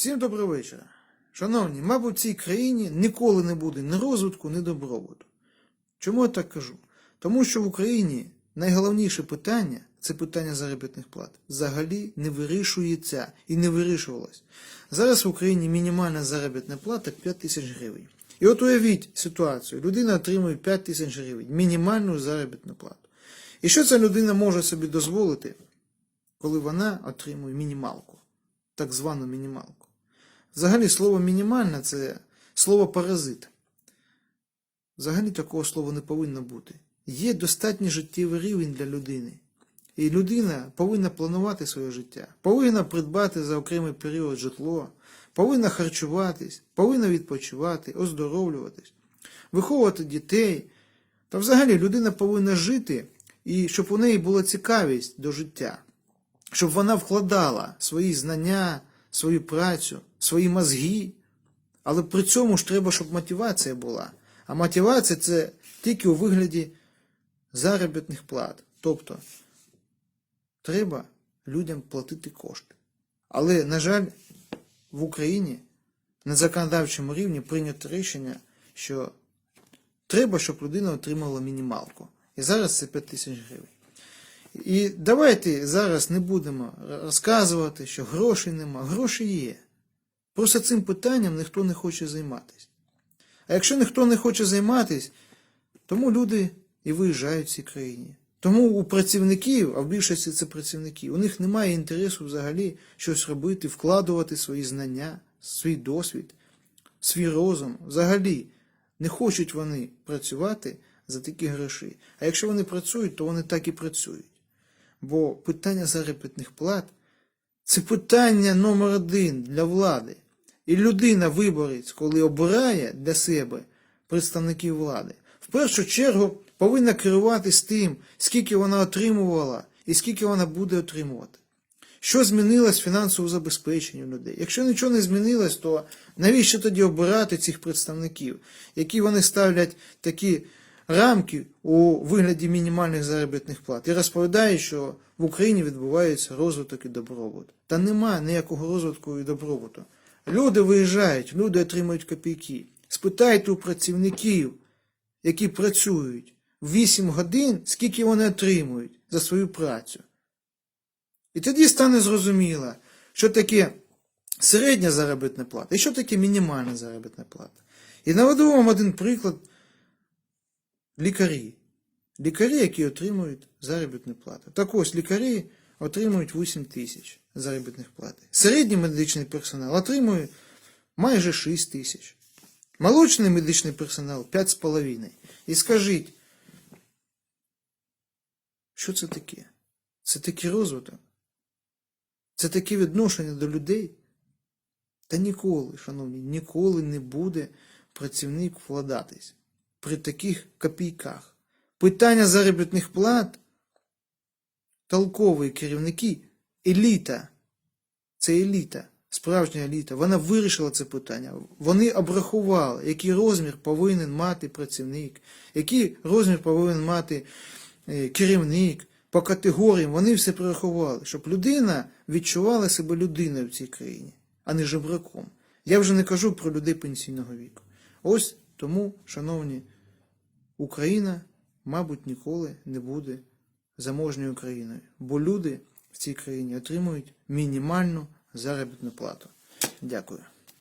Всім доброго вечора. Шановні, мабуть, в цій країні ніколи не буде ні розвитку, ні добробуту. Чому я так кажу? Тому що в Україні найголовніше питання це питання заробітних плат. Взагалі не вирішується і не вирішувалось. Зараз в Україні мінімальна заробітна плата 5 тисяч гривень. І от уявіть ситуацію: людина отримує 5 тисяч гривень, мінімальну заробітну плату. І що ця людина може собі дозволити, коли вона отримує мінімалку, так звану мінімалку? Взагалі слово мінімальна це слово паразит. Взагалі такого слова не повинно бути. Є достатній життєвий рівень для людини. І людина повинна планувати своє життя, повинна придбати за окремий період житло, повинна харчуватись, повинна відпочивати, оздоровлюватись, виховувати дітей. Та взагалі людина повинна жити, і щоб у неї була цікавість до життя, щоб вона вкладала свої знання, свою працю, свої мозги. Але при цьому ж треба, щоб мотивація була. А мотивація це тільки у вигляді заробітних плат. Тобто треба людям платити кошти. Але, на жаль, в Україні на законодавчому рівні прийнято рішення, що треба, щоб людина отримала мінімалку. І зараз це 5 тисяч гривень. І давайте зараз не будемо розказувати, що грошей нема. Гроші є. Просто цим питанням ніхто не хоче займатися. А якщо ніхто не хоче займатися, тому люди і виїжджають в цій країні. Тому у працівників, а в більшості це працівники, у них немає інтересу взагалі щось робити, вкладувати свої знання, свій досвід, свій розум. Взагалі не хочуть вони працювати за такі гроші. А якщо вони працюють, то вони так і працюють. Бо питання заробітних плат це питання номер один для влади. І людина, виборець, коли обирає для себе представників влади, в першу чергу повинна керуватись тим, скільки вона отримувала і скільки вона буде отримувати. Що змінилось в фінансовому забезпеченні людей? Якщо нічого не змінилось, то навіщо тоді обирати цих представників, які вони ставлять такі рамки у вигляді мінімальних заробітних плат і розповідають, що в Україні відбувається розвиток і добробут. Та нема ніякого розвитку і добробуту. Люди виїжджають, люди отримують копійки. Спитайте у працівників, які працюють 8 годин, скільки вони отримують за свою працю. І тоді стане зрозуміло, що таке середня заробітна плата і що таке мінімальна заробітна плата. І наведу вам один приклад лікарі. Лікарі, які отримують заробітну плату. Так ось лікарі отримують 8 тисяч заробітних плат. Середній медичний персонал отримує майже 6 тисяч. Молочний медичний персонал 5,5. І скажіть, що це таке? Це такий розвиток? Це таке відношення до людей? Та ніколи, шановні, ніколи не буде працівник вкладатись при таких копійках. Питання заробітних плат, толкові керівники, еліта, це еліта, справжня еліта, вона вирішила це питання. Вони обрахували, який розмір повинен мати працівник, який розмір повинен мати е, керівник по категоріям. Вони все прорахували, щоб людина відчувала себе людиною в цій країні, а не жебраком. Я вже не кажу про людей пенсійного віку. Ось тому, шановні, Україна, мабуть, ніколи не буде заможньою країною, бо люди в цій країні отримують мінімальну заробітну плату. Дякую.